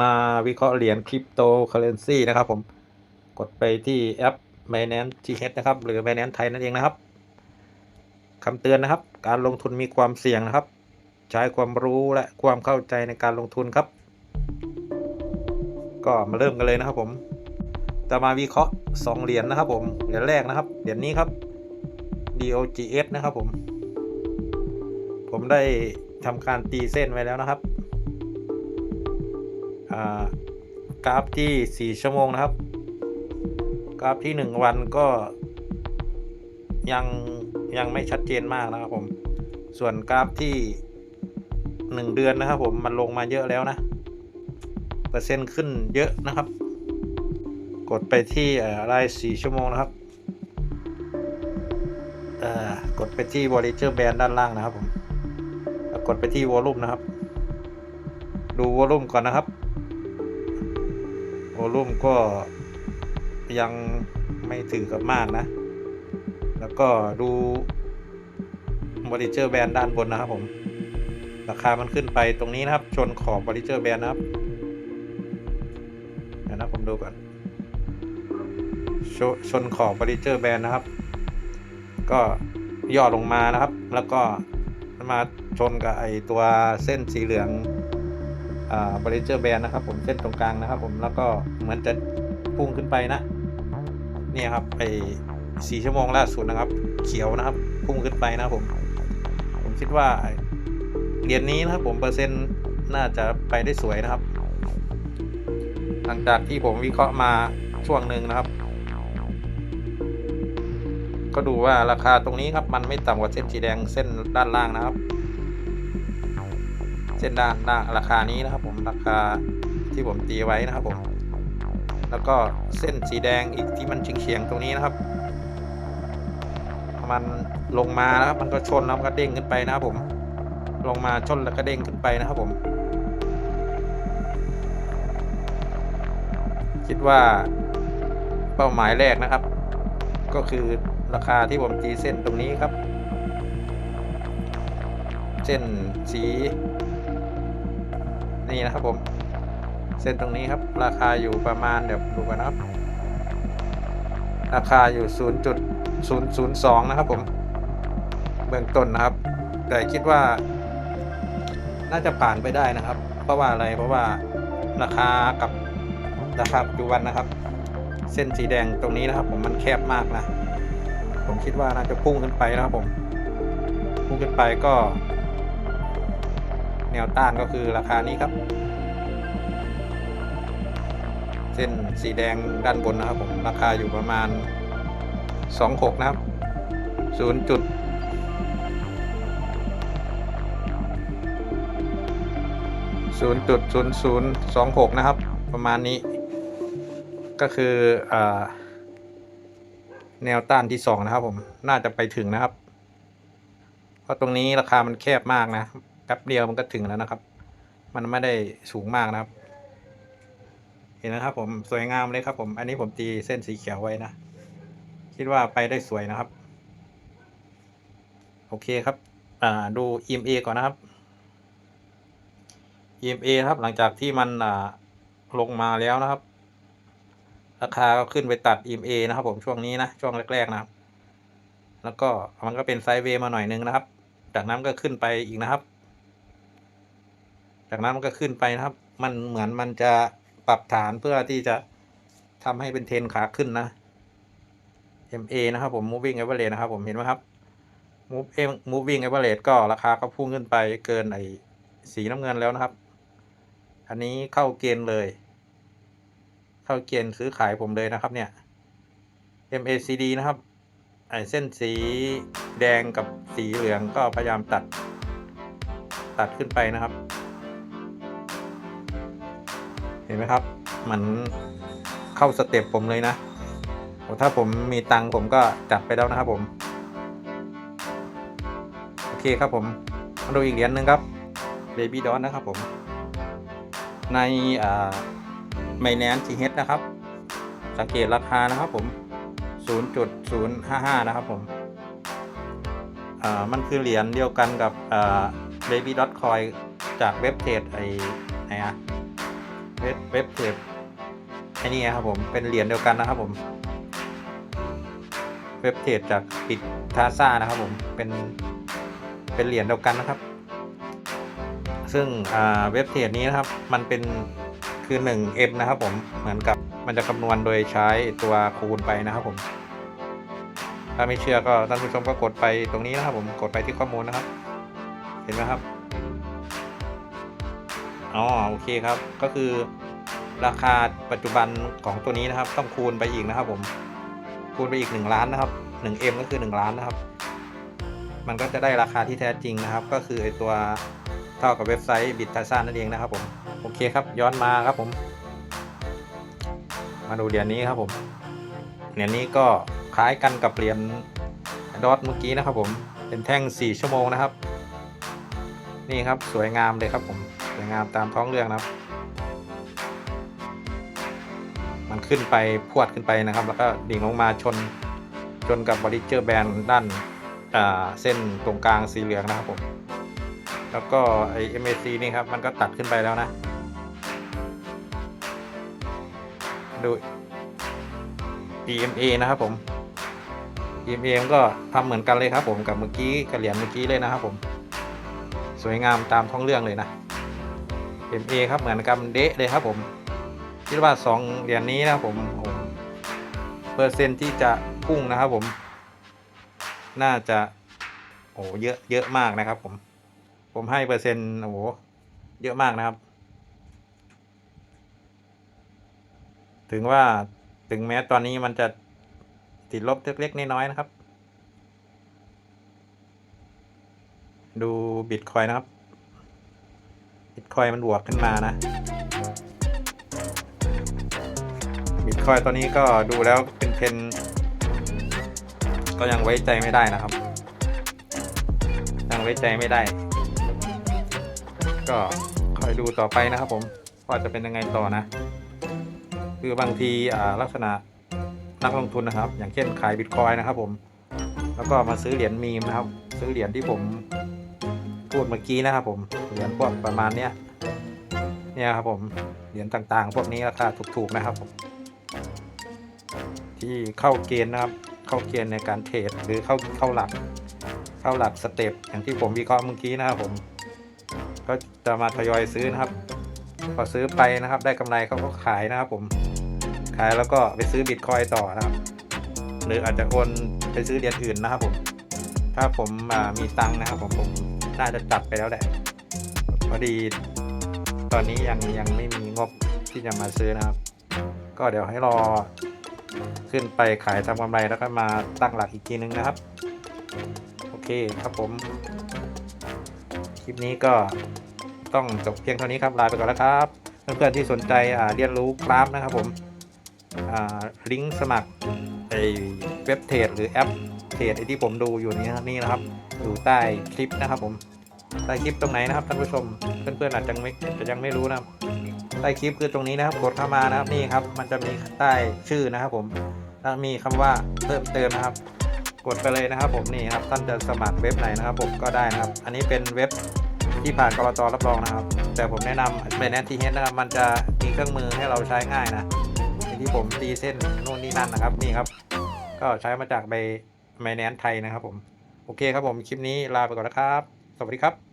มาวิเคราะห์เหรียญคริปโตเคอเรนซีนะครับผมกดไปที่แอป Binance TH นะครับ หรือ Binance ไทยนั่นเองนะครับคำเตือนนะครับ การลงทุนมีความเสี่ยงนะครับ ใช้ความรู้และความเข้าใจในการลงทุนครับ ก็มาเริ่มกันเลยนะครับผม จะมาวิเคราะห์ 2 เหรียญนะครับผม เหรียญแรกนะครับ เหรียญนี้ครับ DOGS นะครับผม ผมได้ทำการตีเส้นไว้แล้วนะครับ กราฟที่ 4 ชั่วโมงนะครับ กราฟที่ 1 วันก็ยังยังไม่ชัดเจนมากนะครับผม ส่วนกราฟที่ 1 เดือนนะครับผมมันลงมาเยอะแล้วนะ เปอร์เซ็นต์ขึ้นเยอะนะครับ กดไปที่อ่อราย 4 ชั่วโมงนะครับกดไปที่ Bollinger Band ด้านล่างนะครับผมกดไปที่ Volume นะครับ ดู Volume ก่อนนะครับ Volume ก็ยังไม่ถือกับมากนะ แล้วก็ดู Bollinger Band ด้านบนนะครับผม ราคามันขึ้นไปตรงนี้นะครับ ชนขอบ Bollinger Band นะครับเดี๋ยวนะผมดูก่อนชชนขอบบริเจอร์แบนนะครับ ก็ย่อลงมานะครับ แล้วก็มาชนกับไอตัวเส้นสีเหลือง บริเจอร์แบนนะครับ ผมเส้นตรงกลางนะครับ ผมแล้วก็เหมือนจะพุ่งขึ้นไปนะเนี่ยครับไอสี่ชั่วโมงล่าสุดนะครับ เขียวนะครับ พุ่งขึ้นไปนะผม ผมคิดว่าเหรียญนี้นะครับผมเปอร์เซ็นต์น่าจะไปได้สวยนะครับ หลังจากที่ผมวิเคราะห์มาช่วงหนึ่งนะครับ ก็ดูว่าราคาตรงนี้ครับมันไม่ต่ำกว่าเส้นสีแดงเส้นด้านล่างนะครับ เส้นด้านล่างราคานี้นะครับ ผมราคาที่ผมตีไว้นะครับผม แล้วก็เส้นสีแดงอีกที่มันเฉียงๆตรงนี้นะครับ มันลงมานะครับมันก็ชนแล้วก็เด้งขึ้นไปนะครับผม ลงมาชนแล้วก็เด้งขึ้นไปนะครับผม คิดว่าเป้าหมายแรกนะครับ ก็คือราคาที่ผมตีเส้นตรงนี้ครับ เส้นสี นี่นะครับผม เส้นตรงนี้ครับ ราคาอยู่ประมาณเดี๋ยวดูกันนะครับ ราคาอยู่ 0.002 นะครับผม เบื้องต้นนะครับ แต่คิดว่า น่าจะผ่านไปได้นะครับ เพราะว่าอะไรเพราะว่าราคากับราคาปัจจุบันนะครับ เส้นสีแดงตรงนี้นะครับ ผมมันแคบมากนะ ผมคิดว่าน่าจะพุ่งขึ้นไปนะครับผม พุ่งขึ้นไปก็ แนวต้านก็คือราคานี้ครับ เส้นสีแดงด้านบนนะครับผมราคาอยู่ประมาณ 26 นะครับ 0 จุด0.0026นะครับ ประมาณนี้ ก็คืออแนวต้านที่2นะครับผม น่าจะไปถึงนะครับ เพราะตรงนี้ราคามันแคบมากนะ ป๊บเดียวมันก็ถึงแล้วนะครับ มันไม่ได้สูงมากนะครับ เห็นนะครับ ผมสวยงามเลยครับ ผม อันนี้ผมตีเส้นสีเขียวไว้นะ คิดว่าไปได้สวยนะครับ โอเคครับ อ่า ดู EMA ก่อนนะครับ EMA ครับ หลังจากที่มันอ่าลงมาแล้วนะครับ ราคาก็ขึ้นไปตัด EMA นะครับ ผมช่วงนี้นะ ช่วงแรกๆนะครับ แล้วก็มันก็เป็นไซด์เวย์มาหน่อยนึงนะครับ จากนั้นก็ขึ้นไปอีกนะครับ จากนั้นมันก็ขึ้นไปนะครับ มันเหมือนมันจะปรับฐานเพื่อที่จะทำให้เป็นเทรนขาขึ้นนะ MA นะครับผม moving average นะครับผมเห็นไหมครับ move moving average ก็ราคาก็พุ่งขึ้นไปเกินไอ้สีน้ำเงินแล้วนะครับ อันนี้เข้าเกณฑ์เลย เข้าเกณฑ์ซื้อขายผมเลยนะครับเนี่ย MACD นะครับไอเส้นสีแดงกับสีเหลืองก็พยายามตัด ตัดขึ้นไปนะครับ ห็นไหมครับ มันเข้าสเต็ปผมเลยนะถ้าผมมีตังค์ผมก็จัดไปแล้วนะครับผม โอเคครับผมมาดูอีกเหรียญหนึ่งครับ Baby d o t นะครับผม ในไมแนนซีเฮดนะครับ สังเกตราคานะครับผม 0.055 นะครับผมมันคือเหรียญเดียวกันกับ baby dot coin จากเว็บเทรดไอไหนอะ เว็บเว็บเพจไอ้นี่ครับผมเป็นเหรียญเดียวกันนะครับผมเว็บเพจจากปิดทาซ่านะครับผมเป็นเป็นเหรียญเดียวกันนะครับ ซึ่งเว็บเพจนี้นะครับมันเป็นคือ 1M นะครับผมเหมือนกับมันจะคำนวณโดยใช้ตัวคูณไปนะครับผม ถ้าไม่เชื่อก็ท่านผู้ชมก็กดไปตรงนี้นะครับผมกดไปที่ข้อมูลนะครับ เห็นไหมครับ อ๋อโอเคครับ ก็คือราคาปัจจุบันของตัวนี้นะครับ ต้องคูณไปอีกนะครับ ผม คูณไปอีก 1 ล้านนะครับ 1M ก็คือ 1 ล้านนะครับ มันก็จะได้ราคาที่แท้จริงนะครับ ก็คือไอตัวเท่ากับเว็บไซต์บิตทาซ่านั่นเองนะครับผมโอเคครับ ย้อนมาครับผม มาดูเหรียญนี้ครับผมเหรียญนี้ก็คล้ายกันกับเหรียญดอทเมื่อกี้นะครับ ผมเป็นแท่ง 4 ชั่วโมงนะครับ นี่ครับสวยงามเลยครับผม งามตามท้องเรื่องนะครับ มันขึ้นไปพวดขึ้นไปนะครับ แล้วก็ดิ่งลงมาชนชนกับบริเจอร์แบนด้านาเส้นตรงกลางสีเหลืองนะครับผม แล้วก็ไอ MAC นี่ครับ มันก็ตัดขึ้นไปแล้วนะ ดู EMA นะครับผม EMA มก็ทำเหมือนกันเลยครับผมกับเมื่อกี้กับเหรียญเมื่อกี้เลยนะครับผม สวยงามตามท้องเรื่องเลยนะ MA ครับเหมือนกันเดะเลยครับผมคิดว่าสองเหรียญนี้นะครับผมเปอร์เซ็นต์ที่จะพุ่งนะครับผม น่าจะโอ้โหเยอะเยอะมากนะครับผม ผมให้เปอร์เซ็นต์โอ้โหเยอะมากนะครับ ถึงว่าถึงแม้ตอนนี้มันจะติดลบเล็กๆน้อยๆนะครับ ดูบิตคอยนะครับ บิตคอยมันบวกขึ้นมานะบิตคอยตอนนี้ก็ดูแล้วเป็นเพนก็ยังไว้ใจไม่ได้นะครับ ยังไว้ใจไม่ได้ ก็คอยดูต่อไปนะครับผมว่าจะเป็นยังไงต่อนะ คือบางทีลักษณะนักลงทุนนะครับ อย่างเช่นขายบิตคอยนะครับผม แล้วก็มาซื้อเหรียญมีมนะครับ ซื้อเหรียญที่ผม พูดเมื่อกี้นะครับผม เหรียญพวกประมาณเนี้ย เนี่ยครับผม เหรียญต่างๆ พวกนี้ราคาถูกๆนะครับผม ที่เข้าเกณฑ์นะครับ เข้าเกณฑ์ในการเทรดหรือเข้าเข้าหลัก เข้าหลักสเต็ปอย่างที่ผมวิเคราะห์เมื่อกี้นะครับผม ก็จะมาทยอยซื้อนะครับ พอซื้อไปนะครับ ได้กำไรเขาก็ขายนะครับผม ขายแล้วก็ไปซื้อบิตคอยต่อนะครับ หรืออาจจะโอนไปซื้อเหรียญอื่นนะครับผม ถ้าผมมีตังค์นะครับผมผม น่าจะจัดไปแล้วแหละพอดี ตอนนี้ยังยังไม่มีงบที่จะมาซื้อนะครับ ก็เดี๋ยวให้รอขึ้นไปขายทำกำไรแล้วก็มาตั้งหลักอีกทีนึงนะครับ โอเคครับผม คลิปนี้ก็ต้องจบเพียงเท่านี้ครับลาไปก่อนแล้วครับ เพื่อนๆที่สนใจอ่าเรียนรู้คราฟนะครับผมอ่าลิงก์สมัครไอเว็บเทรดหรือแอป เทรดไอที่ผมดูอยู่นี้นี่นะครับอยู่ใต้คลิปนะครับผมใต้คลิปตรงไหนนะครับท่านผู้ชมเพื่อนๆอาจจะไม่จะยังไม่รู้นะครับใต้คลิปคือตรงนี้นะครับกดเข้ามานะครับนี่ครับ มันจะมีใต้ชื่อนะครับผมแล้วมีคำว่าเพิ่มเติมนะครับ กดไปเลยนะครับ ผมนี่ครับท่านจะสมัครเว็บไหนนะครับ ผมก็ได้นะครับ อันนี้เป็นเว็บที่ผ่านกรตรับรองนะครับ แต่ผมแนะนำเป็นแอนทีเฮดนะครับ มันจะมีเครื่องมือให้เราใช้ง่ายนะที่ผมตีเส้นนู่นนี่นั่นนะครับนี่ครับ ก็ใช้มาจากใบ ไมแนนไทยนะครับผม โอเคครับผม คลิปนี้ลาไปก่อนนะครับ สวัสดีครับ